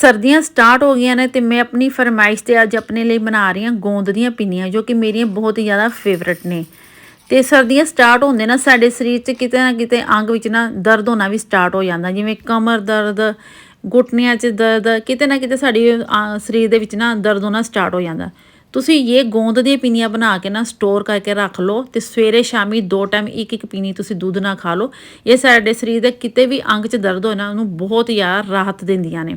ਸਰਦੀਆਂ ਸਟਾਰਟ ਹੋ ਗਈਆਂ ਨੇ ਤੇ ਮੈਂ ਆਪਣੀ ਫਰਮਾਇਸ਼ ਤੇ ਅੱਜ ਆਪਣੇ ਲਈ ਬਣਾ ਰਹੀ ਹਾਂ ਗੋਂਦ ਦੀਆਂ ਪਿੰਨੀਆਂ, ਜੋ ਕਿ ਮੇਰੀਆਂ ਬਹੁਤ ਹੀ ਜ਼ਿਆਦਾ ਫੇਵਰਟ ਨੇ। ਤੇ ਸਰਦੀਆਂ ਸਟਾਰਟ ਹੁੰਦੇ ਨਾ, ਸਾਡੇ ਸਰੀਰ 'ਚ ਕਿਤੇ ਨਾ ਕਿਤੇ ਅੰਗ ਵਿੱਚ ਨਾ ਦਰਦ ਹੋਣਾ ਵੀ ਸਟਾਰਟ ਹੋ ਜਾਂਦਾ। ਜਿਵੇਂ ਕਮਰ ਦਰਦ ਘੁਟਨਿਆਂ 'ਚ ਦਰਦ, ਕਿਤੇ ਨਾ ਕਿਤੇ ਸਾਡੀ ਸਰੀਰ ਦੇ ਵਿੱਚ ਨਾ ਦਰਦ ਹੋਣਾ ਸਟਾਰਟ ਹੋ ਜਾਂਦਾ। ਤੁਸੀਂ ਇਹ ਗੋਂਦ ਦੀਆਂ ਪਿੰਨੀਆਂ ਬਣਾ ਕੇ ਨਾ ਸਟੋਰ ਕਰਕੇ ਰੱਖ ਲਓ ਤੇ ਸਵੇਰੇ ਸ਼ਾਮੀ ਦੋ ਟਾਈਮ ਇੱਕ ਇੱਕ ਪਿੰਨੀ ਤੁਸੀਂ ਦੁੱਧ ਨਾਲ ਖਾ ਲਓ। ਇਹ ਸਾਡੇ ਸਰੀਰ ਦੇ ਕਿਤੇ ਵੀ ਅੰਗ 'ਚ ਦਰਦ ਹੋਏ ਨਾ, ਉਹਨੂੰ ਬਹੁਤ ਜ਼ਿਆਦਾ ਰਾਹਤ ਦਿੰਦੀਆਂ ਨੇ।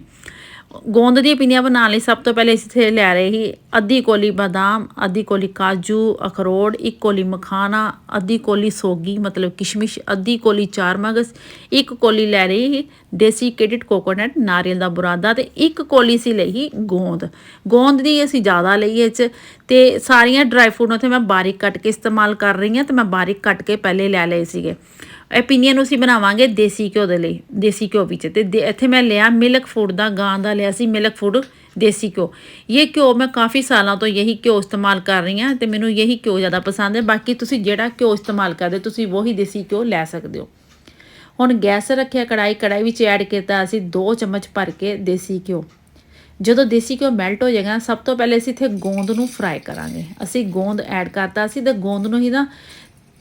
ਗੋਂਦ ਦੀਆਂ ਪਿੰਨੀਆਂ ਬਣਾਉਣ ਲਈ ਸਭ ਤੋਂ ਪਹਿਲੇ ਅਸੀਂ ਇੱਥੇ ਲੈ ਰਹੇ ਸੀ ਅੱਧੀ ਕੋਲੀ ਬਾਦਾਮ, ਅੱਧੀ ਕੋਲੀ ਕਾਜੂ, ਅਖਰੋਟ, ਇੱਕ ਕੋਲੀ ਮਖਾਣਾ, ਅੱਧੀ ਕੋਲੀ ਸੋਗੀ, ਮਤਲਬ ਕਿਸ਼ਮਿਸ਼, ਅੱਧੀ ਕੋਲੀ ਚਾਰ ਮਗਜ਼, ਇੱਕ ਕੋਲੀ ਲੈ ਰਹੀ ਸੀ ਦੇਸੀ ਕੇਡਿਟ ਕੋਕੋਨਟ ਨਾਰੀਅਲ ਦਾ ਬੁਰਾਦਾ ਤੇ ਇੱਕ ਕੋਲੀ ਸੀ ਲਈ ਸੀ ਗੋਂਦ। ਗੋਂਦ ਦੀ ਅਸੀਂ ਜ਼ਿਆਦਾ ਲਈ ਇਹ 'ਚ ਤੇ ਸਾਰੀਆਂ ਡਰਾਈ ਫਰੂਟ ਉੱਥੇ ਮੈਂ ਬਾਰੀਕ ਕੱਟ ਕੇ ਇਸਤੇਮਾਲ ਕਰ ਰਹੀ ਹਾਂ ਤੇ ਮੈਂ ਬਾਰੀਕ ਕੱਟ ਕੇ ਪਹਿਲੇ ਲੈ ਲਏ ਸੀਗੇ। ਇਹ ਪਿੰਨੀਆਂ ਨੂੰ ਅਸੀਂ ਬਣਾਵਾਂਗੇ ਦੇਸੀ ਘਿਓ ਦੇ ਲਈ, ਦੇਸੀ ਘਿਓ ਵਿੱਚ ਤੇ ਦੇ- ਇੱਥੇ ਮੈਂ ਲਿਆ ਮਿਲਕ ਫੂਡ ਦਾ, ਗਾਂ ਦਾ ਲਿਆ ਸੀ ਮਿਲਕ ਫੂਡ ਦੇਸੀ ਘਿਓ। ਇਹ ਘਿਓ ਮੈਂ ਕਾਫੀ ਸਾਲਾਂ ਤੋਂ ਇਹੀ ਘਿਓ ਇਸਤੇਮਾਲ ਕਰ ਰਹੀ ਹਾਂ ਤੇ ਮੈਨੂੰ ਇਹੀ ਘਿਓ ਜ਼ਿਆਦਾ ਪਸੰਦ ਹੈ। ਬਾਕੀ ਤੁਸੀਂ ਜਿਹੜਾ ਘਿਓ ਇਸਤੇਮਾਲ ਕਰਦੇ ਤੁਸੀਂ ਉਹੀ ਦੇਸੀ ਘਿਓ ਲੈ ਸਕਦੇ ਹੋ। ਹੁਣ ਗੈਸ ਰੱਖਿਆ ਕੜਾਈ ਕੜਾਈ ਵਿੱਚ ਐਡ ਕੀਤਾ ਅਸੀਂ 2 ਚਮਚ ਭਰ ਕੇ ਦੇਸੀ ਘਿਓ। ਜਦੋਂ ਦੇਸੀ ਘਿਓ ਮੈਲਟ ਹੋ ਜਾਏਗਾ ਸਭ ਤੋਂ ਪਹਿਲੇ ਅਸੀਂ ਇੱਥੇ ਗੋਂਦ ਨੂੰ ਫਰਾਈ ਕਰਾਂਗੇ। ਅਸੀਂ ਗੋਂਦ ਐਡ ਕਰਤਾ ਸੀ ਤੇ ਗੋਂਦ ਨੂੰ ਹੀ ਨਾ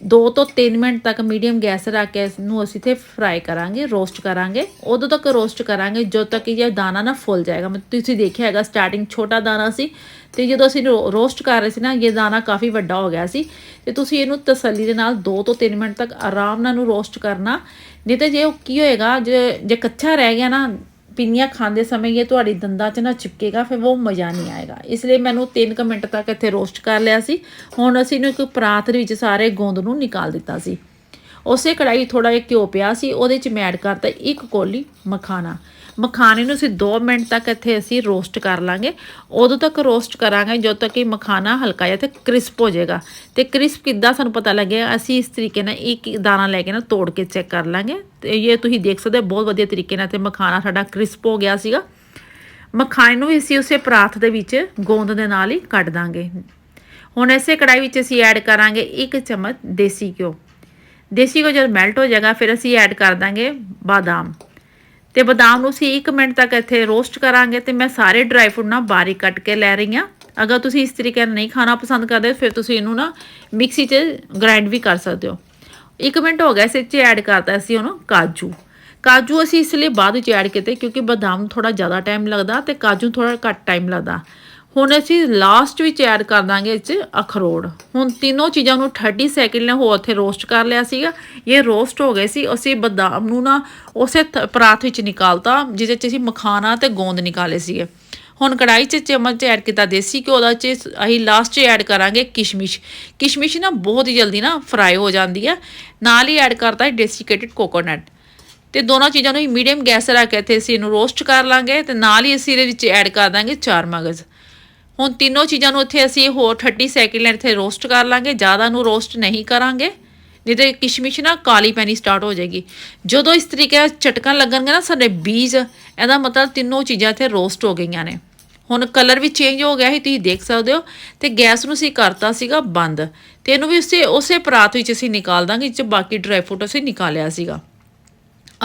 2 ਤੋਂ 3 ਮਿੰਟ ਤੱਕ ਮੀਡੀਅਮ ਗੈਸ ਰੱਖ ਕੇ ਇਸ ਨੂੰ ਅਸੀਂ ਇੱਥੇ ਫਰਾਈ ਕਰਾਂਗੇ, ਰੋਸਟ ਕਰਾਂਗੇ। ਉਦੋਂ ਤੱਕ ਰੋਸਟ ਕਰਾਂਗੇ, ਜਦੋਂ ਤੱਕ ਕਿ ਇਹ ਦਾਣਾ ਨਾ ਫੁੱਲ ਜਾਏਗਾ। ਮਤਲਬ ਤੁਸੀਂ ਦੇਖਿਆ ਹੈਗਾ ਸਟਾਰਟਿੰਗ ਛੋਟਾ ਦਾਣਾ ਸੀ ਤੇ ਜਦੋਂ ਅਸੀਂ ਰੋਸਟ ਕਰ ਰਹੇ ਸੀ ਨਾ, ਇਹ ਦਾਣਾ ਕਾਫੀ ਵੱਡਾ ਹੋ ਗਿਆ ਸੀ। ਤੇ ਤੁਸੀਂ ਇਹਨੂੰ ਤਸੱਲੀ ਦੇ ਨਾਲ 2 ਤੋਂ 3 ਮਿੰਟ ਤੱਕ ਆਰਾਮ ਨਾਲ ਨੂੰ ਰੋਸਟ ਕਰਨਾ। ਨਹੀਂ ਤੇ ਜੇ ਉਹ ਕੀ ਹੋਏਗਾ, ਜੇ ਜੇ ਕੱਚਾ ਰਹਿ ਗਿਆ ਨਾ ਪਿੰਨੀਆਂ ਖਾਂਦੇ ਸਮੇਂ ਇਹ ਤੁਹਾਡੀ ਦੰਦਾਂ 'ਚ ਨਾ ਚਿਪਕੇਗਾ, ਫਿਰ ਉਹ ਮਜ਼ਾ ਨਹੀਂ ਆਏਗਾ। ਇਸ ਲਈ ਮੈਨੂੰ 3 ਕੁ ਮਿੰਟ ਤੱਕ ਇੱਥੇ ਰੋਸਟ ਕਰ ਲਿਆ ਸੀ। ਹੁਣ ਅਸੀਂ ਇਹਨੂੰ ਇੱਕ ਪਰਾਤ ਦੇ ਵਿੱਚ ਸਾਰੇ ਗੋਂਦ ਨੂੰ ਨਿਕਾਲ ਦਿੱਤਾ ਸੀ। ਉਸੇ ਕੜਾਈ ਥੋੜਾ ਜਿਹਾ ਘਿਓ ਪਿਆ ਸੀ, ਉਹਦੇ 'ਚ ਮੈਂ ਐਡ ਕਰਤਾ ਇੱਕ ਕੋਲੀ ਮਖਾਣਾ। ਮਖਾਣੇ ਨੂੰ ਅਸੀਂ 2 ਮਿੰਟ ਤੱਕ ਇੱਥੇ ਅਸੀਂ ਰੋਸਟ ਕਰ ਲਾਂਗੇ। ਉਦੋਂ ਤੱਕ ਰੋਸਟ ਕਰਾਂਗੇ ਜਦੋਂ ਤੱਕ ਕਿ ਮਖਾਣਾ ਹਲਕਾ ਜਿਹਾ ਤੇ ਕ੍ਰਿਸਪ ਹੋ ਜਾਏਗਾ। ਤੇ ਕ੍ਰਿਸਪ ਕਿੱਦਾਂ ਸਾਨੂੰ ਪਤਾ ਲੱਗੇਗਾ ਅਸੀਂ ਇਸ ਤਰੀਕੇ ਨਾਲ ਇੱਕ ਇੱਕ ਦਾਣਾ ਲੈ ਕੇ ਨਾ ਤੋੜ ਕੇ ਚੈੱਕ ਕਰ ਲਾਂਗੇ। ਤੇ ਇਹ ਤੁਸੀਂ ਦੇਖ ਸਕਦੇ ਹੋ, ਬਹੁਤ ਵਧੀਆ ਤਰੀਕੇ ਨਾਲ ਤੇ ਮਖਾਣਾ ਸਾਡਾ ਕ੍ਰਿਸਪ ਹੋ ਗਿਆ ਸੀਗਾ। ਮਖਾਣੇ ਨੂੰ ਵੀ ਅਸੀਂ ਉਸੇ ਪਰਾਤ ਦੇ ਵਿੱਚ ਗੋਂਦ ਦੇ ਨਾਲ ਹੀ ਕੱਢ ਦਾਂਗੇ। ਹੁਣ ਇਸੇ ਕੜਾਈ ਵਿੱਚ ਅਸੀਂ ਐਡ ਕਰਾਂਗੇ ਇੱਕ ਚਮਚ ਦੇਸੀ ਘਿਓ। ਦੇਸੀ ਘਿਓ ਜਦ ਮੈਲਟ ਹੋ ਜਾਏਗਾ, ਫਿਰ ਅਸੀਂ ਐਡ ਕਰ ਦਾਂਗੇ ਬਾਦਾਮ। ਤੇ ਬਦਾਮ ਨੂੰ ਅਸੀਂ 1 ਮਿੰਟ ਤੱਕ ਇੱਥੇ ਰੋਸਟ ਕਰਾਂਗੇ ਤੇ ਮੈਂ ਸਾਰੇ ਡਰਾਈ ਫਰੂਟ ਨਾ ਬਾਰੀਕ ਕੱਟ ਕੇ ਲੈ ਰਹੀ ਹਾਂ। ਅਗਰ ਤੁਸੀਂ ਇਸ ਤਰੀਕੇ ਨਾਲ ਨਹੀਂ ਖਾਣਾ ਪਸੰਦ ਕਰਦੇ, ਫਿਰ ਤੁਸੀਂ ਇਹਨੂੰ ਨਾ ਮਿਕਸੀ 'ਚ ਗ੍ਰਾਈਂਡ ਵੀ ਕਰ ਸਕਦੇ ਹੋ। 1 ਮਿੰਟ ਹੋ ਗਿਆ, ਇਸ 'ਚ ਐਡ ਕਰਤਾ ਅਸੀਂ ਉਹਨੂੰ ਕਾਜੂ। ਕਾਜੂ ਅਸੀਂ ਇਸ ਲਈ ਬਾਅਦ ਵਿੱਚ ਐਡ ਕੀਤੇ ਕਿਉਂਕਿ ਬਦਾਮ ਨੂੰ ਥੋੜਾ ਜ਼ਿਆਦਾ ਟਾਈਮ ਲੱਗਦਾ ਤੇ ਕਾਜੂ ਥੋੜਾ ਘੱਟ ਟਾਈਮ ਲੱਗਦਾ। ਹੁਣ ਅਸੀਂ ਲਾਸਟ ਵਿੱਚ ਐਡ ਕਰ ਦਾਂਗੇ ਇਹ 'ਚ ਅਖਰੋਟ। ਹੁਣ ਤਿੰਨੋਂ ਚੀਜ਼ਾਂ ਨੂੰ 30 ਸੈਕਿੰਡ ਲਈ ਹੋਰ ਉੱਥੇ ਰੋਸਟ ਕਰ ਲਿਆ ਸੀਗਾ। ਇਹ ਰੋਸਟ ਹੋ ਗਏ ਸੀ, ਅਸੀਂ ਬਦਾਮ ਨੂੰ ਨਾ ਉਸੇ th- ਪਰਾਤ ਵਿੱਚ ਨਿਕਾਲਤਾ, ਜਿਹਦੇ 'ਚ ਅਸੀਂ ਮਖਾਣਾ ਤੇ ਗੋਂਦ ਨਿਕਾਲੇ ਸੀਗੇ। ਹੁਣ ਕੜਾਈ 'ਚ ਚਮਚ ਐਡ ਕੀਤਾ ਦੇਸੀ ਘਿਓ ਦਾ ਚ ਅਸੀਂ ਲਾਸਟ 'ਚ ਐਡ ਕਰਾਂਗੇ ਕਿਸ਼ਮਿਸ਼। ਕਿਸ਼ਮਿਸ਼ ਨਾ ਬਹੁਤ ਹੀ ਜਲਦੀ ਨਾ ਫਰਾਈ ਹੋ ਜਾਂਦੀ ਹੈ ਨਾਲ ਹੀ ਐਡ ਕਰਤਾ ਡੈਸੀਕੇਟਡ ਕੋਕੋਨਟ ਤੇ ਦੋਨਾਂ ਚੀਜ਼ਾਂ ਨੂੰ ਮੀਡੀਅਮ ਗੈਸ ਰੱਖ ਕੇ ਇੱਥੇ ਅਸੀਂ ਇਹਨੂੰ ਰੋਸਟ ਕਰ ਲਾਂਗੇ ਤੇ ਨਾਲ ਹੀ ਅਸੀਂ ਇਹਦੇ ਵਿੱਚ ਐਡ ਕਰ ਦਾਂਗੇ ਚਾਰ ਮਗਜ਼। ਹੁਣ ਤਿੰਨੋਂ ਚੀਜ਼ਾਂ ਨੂੰ ਇੱਥੇ ਅਸੀਂ ਹੋਰ 30 ਸੈਕਿੰਡ ਲਈ ਇੱਥੇ ਰੋਸਟ ਕਰ ਲਾਂਗੇ, ਜ਼ਿਆਦਾ ਨੂੰ ਰੋਸਟ ਨਹੀਂ ਕਰਾਂਗੇ, ਨਹੀਂ ਤੇ ਕਿਸ਼ਮਿਸ਼ ਨਾ ਕਾਲੀ ਪੈਣੀ ਸਟਾਰਟ ਹੋ ਜਾਏਗੀ। ਜਦੋਂ ਇਸ ਤਰੀਕੇ ਨਾਲ ਚਟਕਣ ਲੱਗਣਗੇ ਨਾ ਸਾਡੇ ਬੀਜ, ਇਹਦਾ ਮਤਲਬ ਤਿੰਨੋਂ ਚੀਜ਼ਾਂ ਇੱਥੇ ਰੋਸਟ ਹੋ ਗਈਆਂ ਨੇ। ਹੁਣ ਕਲਰ ਵੀ ਚੇਂਜ ਹੋ ਗਿਆ ਸੀ, ਤੁਸੀਂ ਦੇਖ ਸਕਦੇ ਹੋ, ਤੇ ਗੈਸ ਨੂੰ ਅਸੀਂ ਕਰਤਾ ਸੀਗਾ ਬੰਦ, ਤੇ ਇਹਨੂੰ ਵੀ ਉਸੇ ਉਸੇ ਪਰਾਤ ਵਿੱਚ ਅਸੀਂ ਨਿਕਾਲ ਦਾਂਗੇ, ਜਿਸ 'ਚ ਬਾਕੀ ਡਰਾਈ ਫਰੂਟ ਅਸੀਂ ਨਿਕਾਲਿਆ ਸੀਗਾ।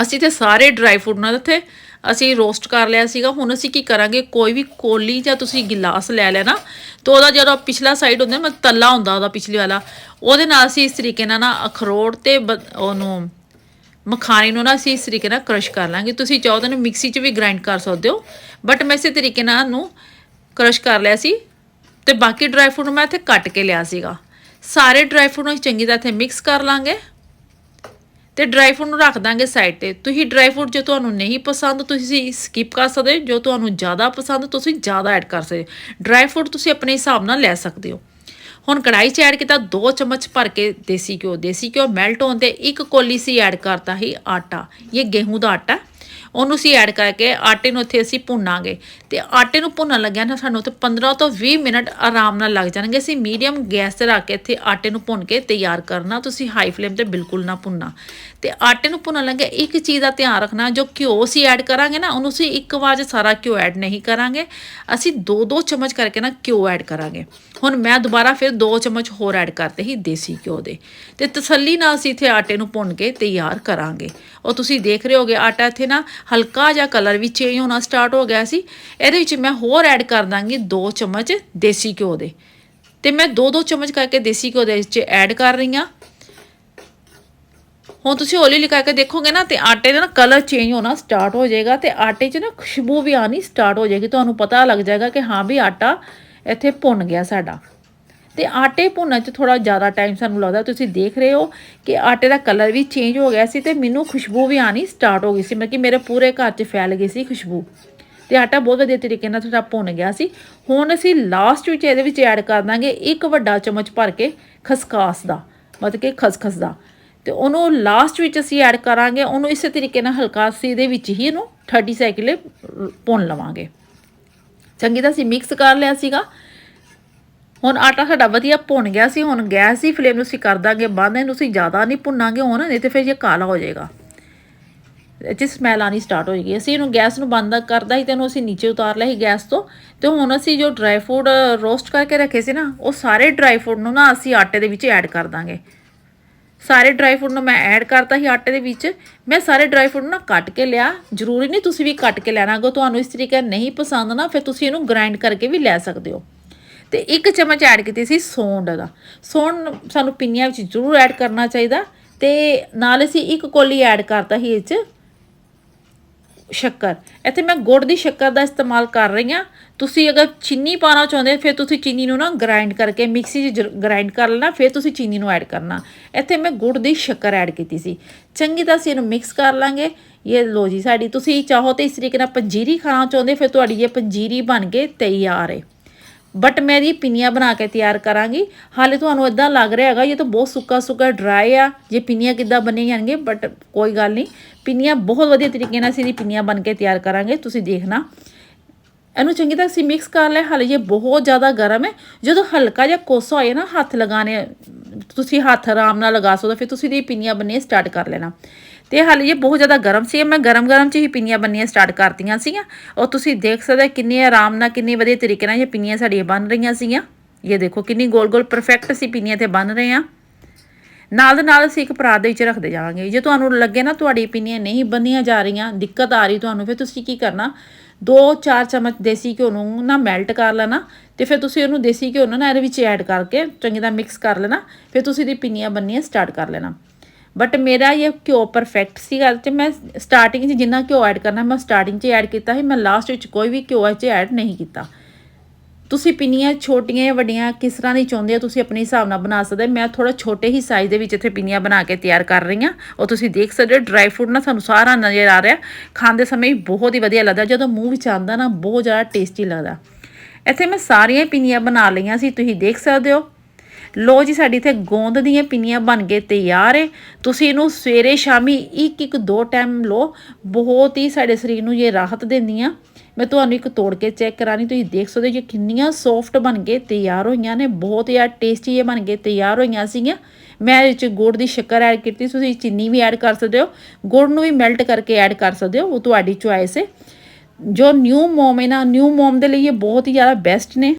ਅਸੀਂ ਤੇ ਸਾਰੇ ਡਰਾਈ ਫਰੂਟ ਨਾਲ ਇੱਥੇ ਅਸੀਂ ਰੋਸਟ ਕਰ ਲਿਆ ਸੀਗਾ। ਹੁਣ ਅਸੀਂ ਕੀ ਕਰਾਂਗੇ? ਕੋਈ ਵੀ ਕੋਲੀ ਜਾਂ ਤੁਸੀਂ ਗਿਲਾਸ ਲੈ ਲੈਣਾ, ਤੇ ਉਹਦਾ ਜਿਹੜਾ ਪਿਛਲਾ ਸਾਈਡ ਹੁੰਦਾ ਮੈਂ ਤੱਲਾ ਹੁੰਦਾ ਉਹਦਾ ਪਿਛਲੀ ਵਾਲਾ, ਉਹਦੇ ਨਾਲ ਅਸੀਂ ਇਸ ਤਰੀਕੇ ਨਾਲ ਨਾ ਅਖਰੋਟ ਤੇ ਬ- ਉਹਨੂੰ ਮਖਾਣੇ ਨੂੰ ਨਾ ਅਸੀਂ ਇਸ ਤਰੀਕੇ ਨਾਲ ਕ੍ਰਸ਼ ਕਰ ਲਾਂਗੇ। ਤੁਸੀਂ ਚਾਹੋ ਤਾਂ ਇਹਨੂੰ ਮਿਕਸੀ 'ਚ ਵੀ ਗ੍ਰਾਈਂਡ ਕਰ ਸਕਦੇ ਹੋ ਬਟ ਮੈਂ ਇਸੇ ਤਰੀਕੇ ਨਾਲ ਇਹਨੂੰ ਕ੍ਰਸ਼ ਕਰ ਲਿਆ ਸੀ ਤੇ ਬਾਕੀ ਡਰਾਈ ਫਰੂਟ ਮੈਂ ਇੱਥੇ ਕੱਟ ਕੇ ਲਿਆ ਸੀਗਾ। ਸਾਰੇ ਡਰਾਈ ਫਰੂਟ ਨੂੰ ਅਸੀਂ ਚੰਗੀ ਤਰ੍ਹਾਂ ਇੱਥੇ ਮਿਕਸ ਕਰ ਲਾਂਗੇ। ਤੇ ਡਰਾਈ ਫਰੂਟ ਨੂੰ ਰੱਖ ਦਾਂਗੇ ਸਾਈਡ ਤੇ। ਤੁਸੀਂ ਡਰਾਈ ਫਰੂਟ ਜੇ ਤੁਹਾਨੂੰ ਨਹੀਂ ਪਸੰਦ, ਤੁਸੀਂ ਸਕਿਪ ਕਰ ਸਕਦੇ ਹੋ। ਜੋ ਤੁਹਾਨੂੰ ਜ਼ਿਆਦਾ ਪਸੰਦ, ਤੁਸੀਂ ਜ਼ਿਆਦਾ ਐਡ ਕਰ ਸਕਦੇ ਡਰਾਈ ਫਰੂਟ ਤੁਸੀਂ ਆਪਣੇ ਹਿਸਾਬ ਨਾਲ ਲੈ ਸਕਦੇ ਹੋ। ਹੁਣ ਕੜਾਈ 'ਚ ਐਡ ਕੀਤਾ 2 ਚਮਚ ਭਰ ਕੇ ਦੇਸੀ ਘਿਓ। ਦੇਸੀ ਘਿਓ ਮੈਲਟ ਹੋਣ ਤੇ ਇੱਕ ਕੋਲੀ ਸੀ ਐਡ ਕਰਤਾ ਹੀ ਆਟਾ। ਇਹ ਗੇਹੂੰ ਦਾ ਆਟਾ। ਉਹਨੂੰ ਅਸੀਂ ਐਡ ਕਰਕੇ ਆਟੇ ਨੂੰ ਇੱਥੇ ਅਸੀਂ ਭੁੰਨਾਂਗੇ। ਤੇ ਆਟੇ ਨੂੰ ਭੁੰਨਣ ਲੱਗਿਆ ਨਾ ਸਾਨੂੰ ਉੱਥੇ 15 ਤੋਂ 20 ਮਿੰਟ ਆਰਾਮ ਨਾਲ ਲੱਗ ਜਾਣਗੇ। ਅਸੀਂ ਮੀਡੀਅਮ ਗੈਸ ਤੇ ਰੱਖ ਕੇ ਇੱਥੇ ਆਟੇ ਨੂੰ ਭੁੰਨ ਕੇ ਤਿਆਰ ਕਰਨਾ। ਤੁਸੀਂ ਹਾਈ ਫਲੇਮ ਤੇ ਬਿਲਕੁਲ ਨਾ ਭੁੰਨਣਾ। ਤੇ ਆਟੇ ਨੂੰ ਭੁੰਨਣ ਲੱਗਿਆ ਇੱਕ ਚੀਜ਼ ਦਾ ਧਿਆਨ ਰੱਖਣਾ, ਜੋ ਘਿਓ ਅਸੀਂ ਐਡ ਕਰਾਂਗੇ ਨਾ, ਉਹਨੂੰ ਅਸੀਂ ਇੱਕ ਵਾਰ 'ਚ ਸਾਰਾ ਘਿਓ ਐਡ ਨਹੀਂ ਕਰਾਂਗੇ। ਅਸੀਂ 2-2 ਚਮਚ ਕਰਕੇ ਨਾ ਘਿਓ ਐਡ ਕਰਾਂਗੇ। ਹੁਣ ਮੈਂ ਦੁਬਾਰਾ ਫਿਰ 2 ਚਮਚ ਹੋਰ ਐਡ ਕਰਤੇ ਹੀ ਦੇਸੀ ਘਿਓ ਦੇ। ਤੇ ਤਸੱਲੀ ਨਾਲ ਅਸੀਂ ਇੱਥੇ ਆਟੇ ਨੂੰ ਭੁੰਨ ਕੇ ਤਿਆਰ ਕਰਾਂਗੇ। ਉਹ ਤੁਸੀਂ ਦੇਖ ਰਹੇ ਹੋਗੇ ਆਟਾ ਇੱਥੇ ਨਾ ਹਲਕਾ ਜਿਹਾ ਕਲਰ ਵੀ ਚੇਂਜ ਹੋਣਾ ਸਟਾਰਟ ਹੋ ਗਿਆ ਸੀ। ਇਹਦੇ ਵਿੱਚ ਮੈਂ ਹੋਰ ਐਡ ਕਰ ਦਾਂਗੀ 2 ਚਮਚ ਦੇਸੀ ਘਿਓ ਦੇ। ਤੇ ਮੈਂ 2-2 ਚਮਚ ਕਰਕੇ ਦੇਸੀ ਘਿਓ ਦੇ ਵਿੱਚ ਐਡ ਕਰ ਰਹੀ ਹਾਂ। ਹੁਣ ਤੁਸੀਂ ਹੌਲੀ ਹੌਲੀ ਕਰਕੇ ਦੇਖੋਗੇ ਨਾ ਤੇ ਆਟੇ ਦਾ ਨਾ ਕਲਰ ਚੇਂਜ ਹੋਣਾ ਸਟਾਰਟ ਹੋ ਜਾਏਗਾ ਤੇ ਆਟੇ 'ਚ ਨਾ ਖੁਸ਼ਬੂ ਵੀ ਆਣੀ ਸਟਾਰਟ ਹੋ ਜਾਏਗੀ। ਤੁਹਾਨੂੰ ਪਤਾ ਲੱਗ ਜਾਏਗਾ ਕਿ ਹਾਂ ਵੀ ਆਟਾ ਇੱਥੇ ਭੁੰਨ ਗਿਆ ਸਾਡਾ। ਤੇ ਆਟੇ ਭੁੰਨਣ 'ਚ ਥੋੜਾ ਜ਼ਿਆਦਾ ਟਾਈਮ ਸਾਨੂੰ ਲੱਗਦਾ। ਤੁਸੀਂ ਦੇਖ ਰਹੇ ਹੋ ਕਿ ਆਟੇ ਦਾ ਕਲਰ ਵੀ ਚੇਂਜ ਹੋ ਗਿਆ ਸੀ ਤੇ ਮੈਨੂੰ ਖੁਸ਼ਬੂ ਵੀ ਆਣੀ ਸਟਾਰਟ ਹੋ ਗਈ ਸੀ। ਮਤਲਬ ਕਿ ਮੇਰੇ ਪੂਰੇ ਘਰ 'ਚ ਫੈਲ ਗਈ ਸੀ ਖੁਸ਼ਬੂ। ਤੇ ਆਟਾ ਬਹੁਤ ਵਧੀਆ ਤਰੀਕੇ ਨਾਲ ਥੋੜਾ ਭੁੰਨ ਗਿਆ ਸੀ। ਹੁਣ ਅਸੀਂ ਲਾਸਟ ਵਿੱਚ ਇਹਦੇ ਵਿੱਚ ਐਡ ਕਰ ਦਾਂਗੇ ਇੱਕ ਵੱਡਾ ਚਮਚ ਭਰ ਕੇ ਖਸਖਾਸ ਦਾ, ਮਤਲਬ ਕਿ ਖਸਖਸ ਦਾ। ਤੇ ਉਹਨੂੰ ਲਾਸਟ ਵਿੱਚ ਅਸੀਂ ਐਡ ਕਰਾਂਗੇ, ਉਹਨੂੰ ਇਸੇ ਤਰੀਕੇ ਨਾਲ ਹਲਕਾ ਸੀ ਦੇ ਵਿੱਚ ਹੀ ਇਹਨੂੰ 30 ਸੈਕਿੰਡ ਭੁੰਨ ਲਵਾਂਗੇ। ਚੰਗੀ ਤਰ੍ਹਾਂ ਅਸੀਂ ਮਿਕਸ ਕਰ ਲਿਆ ਸੀਗਾ। ਹੁਣ ਆਟਾ ਸਾਡਾ ਵਧੀਆ ਭੁੰਨ ਗਿਆ ਸੀ, ਹੁਣ ਗੈਸ ਦੀ ਫਲੇਮ ਨੂੰ ਅਸੀਂ ਕਰ ਦਾਂਗੇ ਬੰਦ, ਇਹਨੂੰ ਅਸੀਂ ਜ਼ਿਆਦਾ ਨਹੀਂ ਭੁੰਨਾਂਗੇ ਹੁਣ, ਨਹੀਂ ਤੇ ਫਿਰ ਇਹ ਕਾਲਾ ਹੋ ਜਾਏਗਾ। ਇਹ 'ਚ ਸਮੈਲ ਆਣੀ ਸਟਾਰਟ ਹੋ ਜਾਏਗੀ। ਅਸੀਂ ਇਹਨੂੰ ਗੈਸ ਨੂੰ ਬੰਦ ਕਰਦਾ ਹੀ ਤੇ ਇਹਨੂੰ ਅਸੀਂ ਨੀਚੇ ਉਤਾਰ ਲਿਆ ਸੀ ਗੈਸ ਤੋਂ। ਤੇ ਹੁਣ ਅਸੀਂ ਜੋ ਡਰਾਈ ਫਰੂਟ ਰੋਸਟ ਕਰਕੇ ਰੱਖੇ ਸੀ ਨਾ, ਉਹ ਸਾਰੇ ਡਰਾਈ ਫਰੂਟ ਨੂੰ ਨਾ ਅਸੀਂ ਆਟੇ ਦੇ ਵਿੱਚ ਐਡ ਕਰ ਦਾਂਗੇ। ਸਾਰੇ ਡਰਾਈ ਫਰੂਟ ਨੂੰ ਮੈਂ ਐਡ ਕਰਤਾ ਸੀ ਆਟੇ ਦੇ ਵਿੱਚ। ਮੈਂ ਸਾਰੇ ਡਰਾਈ ਫਰੂਟ ਨਾ ਕੱਟ ਕੇ ਲਿਆ। ਜ਼ਰੂਰੀ ਨਹੀਂ ਤੁਸੀਂ ਵੀ ਕੱਟ ਕੇ ਲੈਣਾ, ਅਗਰ ਤੁਹਾਨੂੰ ਇਸ ਤਰੀਕੇ ਨਹੀਂ ਪਸੰਦ ਨਾ, ਫਿਰ ਤੁਸੀਂ ਇਹਨੂੰ ਗ੍ਰਾਈਂਡ ਕਰਕੇ ਵੀ ਲੈ ਸਕਦੇ ਹੋ। ਤੇ ਇੱਕ ਚਮਚ ਐਡ ਕੀਤੀ ਸੀ ਸੌਂਡ ਦਾ। ਸੌਂਡ ਸਾਨੂੰ ਪਿੰਨੀਆਂ ਵਿੱਚ ਜ਼ਰੂਰ ਐਡ ਕਰਨਾ ਚਾਹੀਦਾ ਤੇ ਨਾਲ ਅਸੀਂ ਇੱਕ ਕੋਲੀ ਐਡ ਕਰਤਾ ਸੀ ਇਹ 'ਚ ਸ਼ੱਕਰ। ਇੱਥੇ ਮੈਂ ਗੁੜ ਦੀ ਸ਼ੱਕਰ ਦਾ ਇਸਤੇਮਾਲ ਕਰ ਰਹੀ ਹਾਂ। ਤੁਸੀਂ ਅਗਰ ਚੀਨੀ ਪਾਣਾ ਚਾਹੁੰਦੇ ਫਿਰ ਤੁਸੀਂ ਚੀਨੀ ਨੂੰ ਨਾ ਗ੍ਰਾਈਂਡ ਕਰਕੇ ਮਿਕਸੀ 'ਚ ਗ੍ਰਾਈਂਡ ਕਰ ਲੈਣਾ, ਫਿਰ ਤੁਸੀਂ ਚੀਨੀ ਨੂੰ ਐਡ ਕਰਨਾ। ਇੱਥੇ ਮੈਂ ਗੁੜ ਦੀ ਸ਼ੱਕਰ ਐਡ ਕੀਤੀ ਸੀ। ਚੰਗੀ ਤਰ੍ਹਾਂ ਅਸੀਂ ਇਹਨੂੰ ਮਿਕਸ ਕਰ ਲਾਂਗੇ। ਇਹ ਲੋ ਜੀ ਸਾਡੀ, ਤੁਸੀਂ ਚਾਹੋ ਤੇ ਇਸ ਤਰੀਕੇ ਨਾਲ ਪੰਜੀਰੀ ਖਾਣਾ ਚਾਹੁੰਦੇ ਫਿਰ ਤੁਹਾਡੀ ਇਹ ਪੰਜੀਰੀ ਬਣ ਕੇ ਤਿਆਰ ਹੈ। ਬਟ ਮੈਂ ਇਹਦੀ ਪਿੰਨੀਆਂ ਬਣਾ ਕੇ ਤਿਆਰ ਕਰਾਂਗੀ। ਹਾਲੇ ਤੁਹਾਨੂੰ ਇਦਾਂ ਲੱਗ ਰਿਹਾ ਹੈਗਾ, ਇਹ ਤਾਂ ਬਹੁਤ ਸੁੱਕਾ ਸੁੱਕਾ ਡਰਾਈ ਆ। ਜੇ ਪਿੰਨੀਆਂ ਕਿੱਦਾਂ ਬਣੇ ਜਾਣਗੇ ਬਟ ਕੋਈ ਗੱਲ ਨਹੀਂ। ਪਿੰਨੀਆਂ ਬਹੁਤ ਵਧੀਆ ਤਰੀਕੇ ਨਾਲ ਅਸੀਂ ਇਹਦੀ ਪਿੰਨੀਆਂ ਬਣ ਕੇ ਤਿਆਰ ਕਰਾਂਗੇ, ਤੁਸੀਂ ਦੇਖਣਾ। ਇਹਨੂੰ ਚੰਗੀ ਤਰ੍ਹਾਂ ਅਸੀਂ ਮਿਕਸ ਕਰ ਲਿਆ। ਹਾਲੇ ਇਹ ਬਹੁਤ ਜ਼ਿਆਦਾ ਗਰਮ ਹੈ। ਜਦੋਂ ਹਲਕਾ ਜਿਹਾ ਕੋਸਾ ਹੋਏ ਨਾ, ਹੱਥ ਲਗਾਣੇ ਤੁਸੀਂ ਹੱਥ ਆਰਾਮ ਨਾਲ ਲਗਾ ਸਕਦੇ ਫਿਰ ਤੁਸੀਂ ਇਹਦੀ ਪਿੰਨੀਆਂ ਬੰਨੀਆਂ ਸਟਾਰਟ ਕਰ ਲੈਣਾ। ਤੇ ਹਾਲੇ ਇਹ ਬਹੁਤ ਜ਼ਿਆਦਾ ਗਰਮ ਸੀ। ਮੈਂ ਗਰਮ ਗਰਮ ਚ ਹੀ ਪਿੰਨੀਆਂ ਬੰਨੀਆਂ ਸਟਾਰਟ ਕਰਤੀਆਂ ਸੀਗੀਆਂ। ਔਰ ਤੁਸੀਂ ਦੇਖ ਸਕਦੇ ਕਿੰਨੇ ਆਰਾਮ ਨਾਲ, ਕਿੰਨੇ ਵਧੀਆ ਤਰੀਕੇ ਨਾਲ ਇਹ ਪਿੰਨੀਆਂ ਸਾਡੀਆਂ ਬਣ ਰਹੀਆਂ ਸੀਗੀਆਂ। ਇਹ ਦੇਖੋ ਕਿੰਨੀ ਗੋਲ ਗੋਲ ਪਰਫੈਕਟ ਸੀ ਪਿੰਨੀਆਂ ਤੇ ਬਣ ਰਹੇ ਆ ਨਾਲ ਦੇ ਨਾਲ ਅਸੀਂ ਇੱਕ ਪਰਾਤ ਦੇ ਵਿੱਚ ਰੱਖਦੇ ਜਾਵਾਂਗੇ। ਜੇ ਤੁਹਾਨੂੰ ਲੱਗੇ ਨਾ ਤੁਹਾਡੀ ਪਿੰਨੀਆਂ ਨਹੀਂ ਬੰਨੀਆਂ ਜਾ ਰਹੀਆਂ, ਦਿੱਕਤ ਆ ਰਹੀ ਤੁਹਾਨੂੰ, ਫਿਰ ਤੁਸੀਂ ਕੀ ਕਰਨਾ? 2-4 ਚਮਚ ਦੇਸੀ ਘਿਓ ਨੂੰ ਨਾ ਮੈਲਟ ਕਰ ਲੈਣਾ ਤੇ ਫਿਰ ਤੁਸੀਂ ਉਹਨੂੰ ਦੇਸੀ ਘਿਓ ਨਾਲ ਇਹਦੇ ਵਿੱਚ ਐਡ ਕਰਕੇ ਚੰਗੀ ਤਰ੍ਹਾਂ ਮਿਕਸ ਕਰ ਲੈਣਾ। ਫਿਰ ਤੁਸੀਂ ਇਹਦੀ ਪਿੰਨੀਆਂ ਬੰਨੀਆਂ ਸਟਾਰਟ ਕਰ ਲੈਣਾ। ਬਟ ਮੇਰਾ ਇਹ ਘਿਓ ਪਰਫੈਕਟ ਸੀਗਾ ਗੱਲ ਤੇ ਮੈਂ ਸਟਾਰਟਿੰਗ 'ਚ ਜਿੰਨਾ ਘਿਓ ਐਡ ਕਰਨਾ, ਮੈਂ ਸਟਾਰਟਿੰਗ 'ਚ ਐਡ ਕੀਤਾ ਸੀ, ਮੈਂ ਲਾਸਟ ਵਿੱਚ ਕੋਈ ਵੀ ਘਿਓ ਇਹ 'ਚ ਐਡ ਨਹੀਂ ਕੀਤਾ। ਤੁਸੀਂ ਪਿੰਨੀਆਂ ਛੋਟੀਆਂ ਜਾਂ ਵੱਡੀਆਂ ਕਿਸ ਤਰ੍ਹਾਂ ਦੀ ਚਾਹੁੰਦੇ ਹੋ ਤੁਸੀਂ ਆਪਣੇ ਹਿਸਾਬ ਨਾਲ ਬਣਾ ਸਕਦੇ ਮੈਂ ਥੋੜਾ ਛੋਟੇ ਹੀ ਸਾਈਜ਼ ਦੇ ਵਿੱਚ ਇੱਥੇ ਪਿੰਨੀਆਂ ਬਣਾ ਕੇ ਤਿਆਰ ਕਰ ਰਹੀ ਹਾਂ। ਉਹ ਤੁਸੀਂ ਦੇਖ ਸਕਦੇ ਹੋ ਡਰਾਈ ਫਰੂਟ ਨਾ ਸਾਨੂੰ ਸਾਰਾ ਨਜ਼ਰ ਆ ਰਿਹਾ। ਖਾਂਦੇ ਸਮੇਂ ਬਹੁਤ ਹੀ ਵਧੀਆ ਲੱਗਦਾ, ਜਦੋਂ ਮੂੰਹ ਵਿੱਚ ਆਉਂਦਾ ਨਾ, ਬਹੁਤ ਜ਼ਿਆਦਾ ਟੇਸਟੀ ਲੱਗਦਾ। ਇੱਥੇ ਮੈਂ ਸਾਰੀਆਂ ਪਿੰਨੀਆਂ ਬਣਾ ਲਈਆਂ ਸੀ, ਤੁਸੀਂ ਦੇਖ ਸਕਦੇ ਹੋ। ਲੋ ਜੀ, ਸਾਡੀ ਇੱਥੇ ਗੋਂਦ ਦੀਆਂ ਪਿੰਨੀਆਂ ਬਣ ਕੇ ਤਿਆਰ ਏ। ਤੁਸੀਂ ਇਹਨੂੰ ਸਵੇਰੇ ਸ਼ਾਮੀ ਇੱਕ ਇੱਕ ਦੋ ਟਾਈਮ ਲੋ, ਬਹੁਤ ਹੀ ਸਾਡੇ ਸਰੀਰ ਨੂੰ ਇਹ ਰਾਹਤ ਦਿੰਦੀਆਂ। ਮੈਂ ਤੁਹਾਨੂੰ ਇੱਕ ਤੋੜ ਕੇ ਚੈੱਕ ਕਰਾਣੀ, ਤੁਸੀਂ ਦੇਖ ਸਕਦੇ ਹੋ ਕਿ ਕਿੰਨੀਆਂ ਸੌਫਟ ਬਣ ਕੇ ਤਿਆਰ ਹੋਈਆਂ ਨੇ, ਬਹੁਤ ਹੀ ਟੇਸਟੀ ਇਹ ਬਣ ਕੇ ਤਿਆਰ ਹੋਈਆਂ ਸੀਗੀਆਂ। ਮੈਂ ਇਹ 'ਚ ਗੁੜ ਦੀ ਸ਼ੱਕਰ ਐਡ ਕੀਤੀ, ਤੁਸੀਂ ਚੀਨੀ ਵੀ ਐਡ ਕਰ ਸਕਦੇ ਹੋ, ਗੁੜ ਨੂੰ ਵੀ ਮੈਲਟ ਕਰਕੇ ਐਡ ਕਰ ਸਕਦੇ ਹੋ, ਉਹ ਤੁਹਾਡੀ ਚੁਆਇਸ ਹੈ ਜੋ ਨਿਊ ਮੋਮ ਹੈ ਨਾ ਨਿਊ ਮੋਮ ਦੇ ਲਈ ਇਹ ਬਹੁਤ ਹੀ ਜ਼ਿਆਦਾ ਬੈਸਟ ਨੇ।